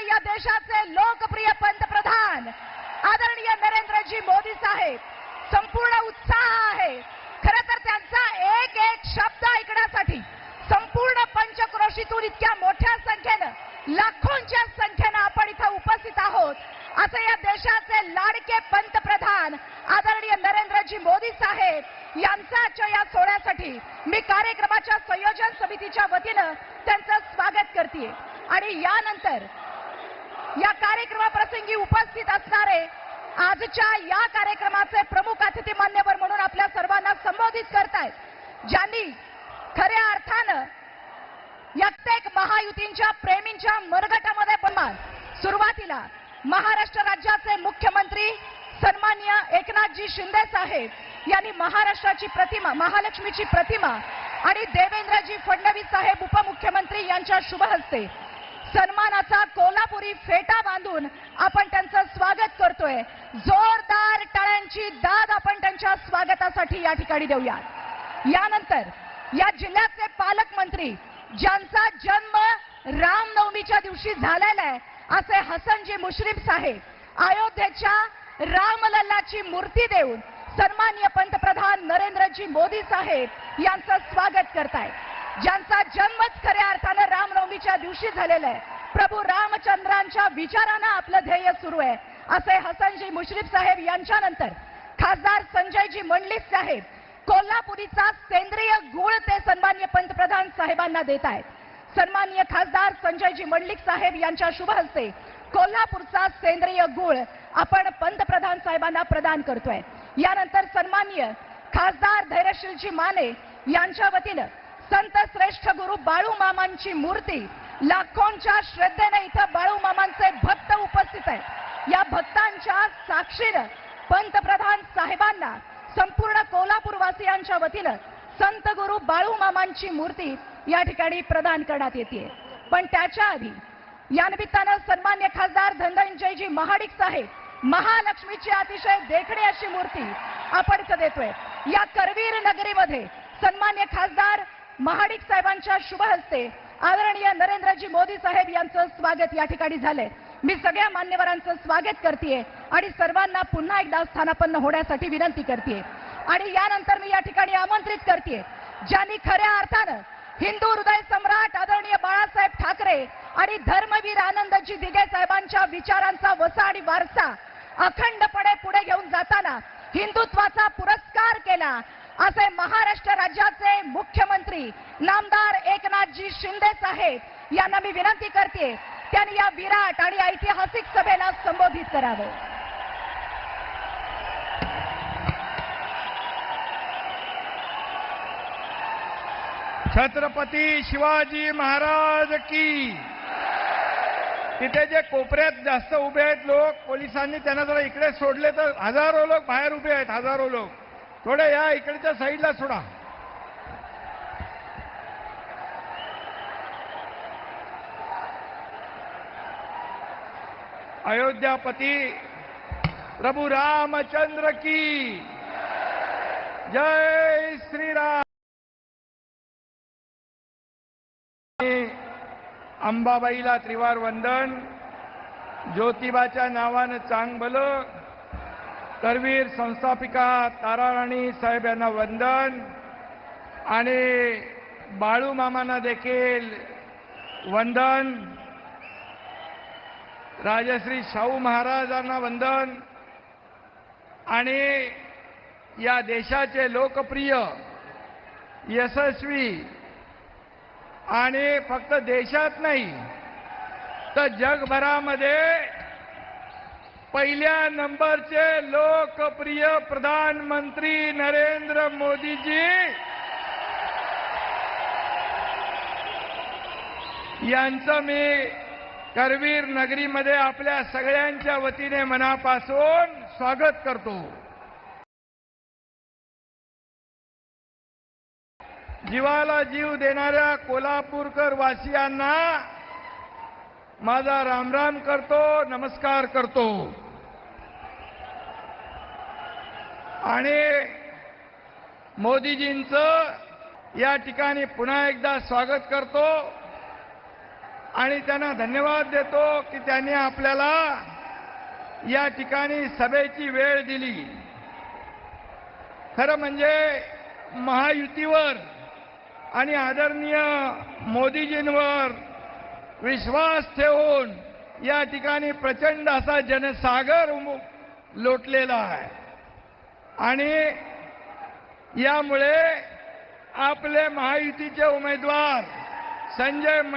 या देशाचे लोकप्रिय पंतप्रधान आदरणीय नरेंद्रजी मोदी साहेब संपूर्ण उत्साह आहे. खर तर त्यांचा एक एक शब्द ऐकण्यासाठी संपूर्ण पंचक्रोशीतून इतक्या मोठ्या संख्येनं लाखोंच्या संख्येनं आपण इथं उपस्थित आहोत. असं या देशाचे लाडके पंतप्रधान आदरणीय नरेंद्रजी मोदी साहेब यांचा आजच्या या सोहळ्यासाठी मी कार्यक्रमाच्या संयोजन समितीच्या वतीनं त्यांचं स्वागत करते आणि यानंतर या कार्यक्रमाप्रसंगी उपस्थित असणारे आजच्या या कार्यक्रमाचे प्रमुख अतिथी मान्यवर म्हणून आपल्या सर्वांना संबोधित करतायत ज्यांनी खऱ्या अर्थानं प्रत्येक महायुतींच्या प्रेमींच्या मरगटामध्ये बनणार सुरुवातीला महाराष्ट्र राज्याचे मुख्यमंत्री सन्मान्य एकनाथजी शिंदे साहेब यांनी महाराष्ट्राची प्रतिमा महालक्ष्मीची प्रतिमा आणि देवेंद्रजी फडणवीस साहेब उपमुख्यमंत्री यांच्या शुभ हस्ते सन्मानाचा कोल्हापुरी फेटा बांधून आपण त्यांचं स्वागत करतोय. जोरदार टाळ्यांची दाद आपण त्यांच्या स्वागतासाठी या ठिकाणी देऊया यानंतर या जिल्ह्याचे पालकमंत्री ज्यांचा जन्म रामनवमीच्या दिवशी झालेला आहे असे हसनजी मुश्रीफ साहेब अयोध्येच्या रामलल्लाची मूर्ती देऊन सन्मान्य पंतप्रधान नरेंद्रजी मोदी साहेब यांचं स्वागत करतायत. ज्यांचा जन्मच खऱ्या अर्थानं रामनवमीच्या दिवशी झालेलं आहे. प्रभू रामचंद्रांच्या विचारानं आपलं ध्येय सुरू आहे. असे हसनजी मुश्रीफ साहेब यांच्यानंतर खासदार संजयजी मंडलिक साहेब कोल्हापुरीचा सेंद्रिय गुळ ते सन्मान्य पंतप्रधान साहेबांना देत आहेत. सन्मान्य खासदार संजयजी मंडलिक साहेब यांच्या शुभ हस्ते कोल्हापूरचा सेंद्रिय गुळ आपण पंतप्रधान साहेबांना प्रदान करतोय. यानंतर सन्मान्य खासदार धैर्यशीलजी माने यांच्या वतीनं संत श्रेष्ठ गुरु बाळू मामांची मूर्ती लाखोंच्या श्रद्धेने इथं बाळू मामांचे भक्त उपस्थित आहेत. या भक्तांच्या साक्षीनं पंतप्रधान साहेबांना संपूर्ण कोल्हापूर वासियांच्या वतीनं संत गुरु बाळू मामांची मूर्ती या ठिकाणी प्रदान करण्यात येते. पण त्याच्या आधी या निमित्तानं सन्मान्य खासदार धनंजयजी महाडिक साहेब महालक्ष्मीची अतिशय देखणी अशी मूर्ती आपण देतोय. या करवीर नगरीमध्ये सन्मान्य खासदार महाडिक साहेबांच्या शुभ हस्ते आदरणीय नरेंद्रजी मोदी साहेब यांचं स्वागत या ठिकाणी झालंय. मी सगळ्या मान्यवरांचं स्वागत करते आणि सर्वांना पुन्हा एकदा स्थानापन्न होण्यासाठी विनंती करते आणि यानंतर मी या ठिकाणी आमंत्रित करते ज्यांनी खऱ्या अर्थानं हिंदू हृदय सम्राट आदरणीय बाळासाहेब ठाकरे आणि धर्मवीर आनंदजी दिघे साहेबांच्या विचारांचा वसा आणि वारसा अखंडपणे पुढे घेऊन जाताना हिंदुत्वाचा पुरस्कार केला असे महाराष्ट्र राज्य मुख्यमंत्री नामदार एकनाथजी शिंदेच आहेत. यांना मी विनंती करते त्यांनी या विराट आणि ऐतिहासिक सभेला संबोधित करावं. छत्रपती शिवाजी महाराज की. तिथे जे कोपऱ्यात जास्त उभे आहेत लोक पोलिसांनी त्यांना जरा इकडे सोडले तर हजारो लोक बाहेर उभे आहेत हजारो लोक. थोडे या इकडच्या साईडला सोडा. अयोध्यापती प्रभू रामचंद्र की जय श्रीराम। अंबाबाईला त्रिवार वंदन ज्योतिबाच्या नावानं चांगभलं करवीर संस्थापिका ताराराणी साहेब यांना वंदन आणि बाळू मामांना देखील वंदन. राजश्री शाहू महाराजांना वंदन. आणि या देशाचे लोकप्रिय यशस्वी आणि फक्त देशात नाही तर जगभरामध्ये पहिल्या नंबरचे लोकप्रिय प्रधानमंत्री नरेंद्र मोदीजी यांचं मी करवीर नगरीमध्ये आपल्या सगळ्यांच्या वतीने मनापासून स्वागत करतो. जीवाला जीव देणाऱ्या कोल्हापूरकर वासियांना माझा रामराम करतो नमस्कार करतो. आणि मोदीजींचं या ठिकाणी पुन्हा एकदा स्वागत करतो. आणि त्यांना धन्यवाद देतो की त्यांनी आपल्याला या ठिकाणी सभेची वेळ दिली. खरं म्हणजे महायुतीवर आणि आदरणीय मोदीजींवर विश्वास ठेवून या ठिकाणी प्रचंड असा जनसागर लोटलेला आहे. आणि यामुळे आपले महायुतीचे उमेदवार संजय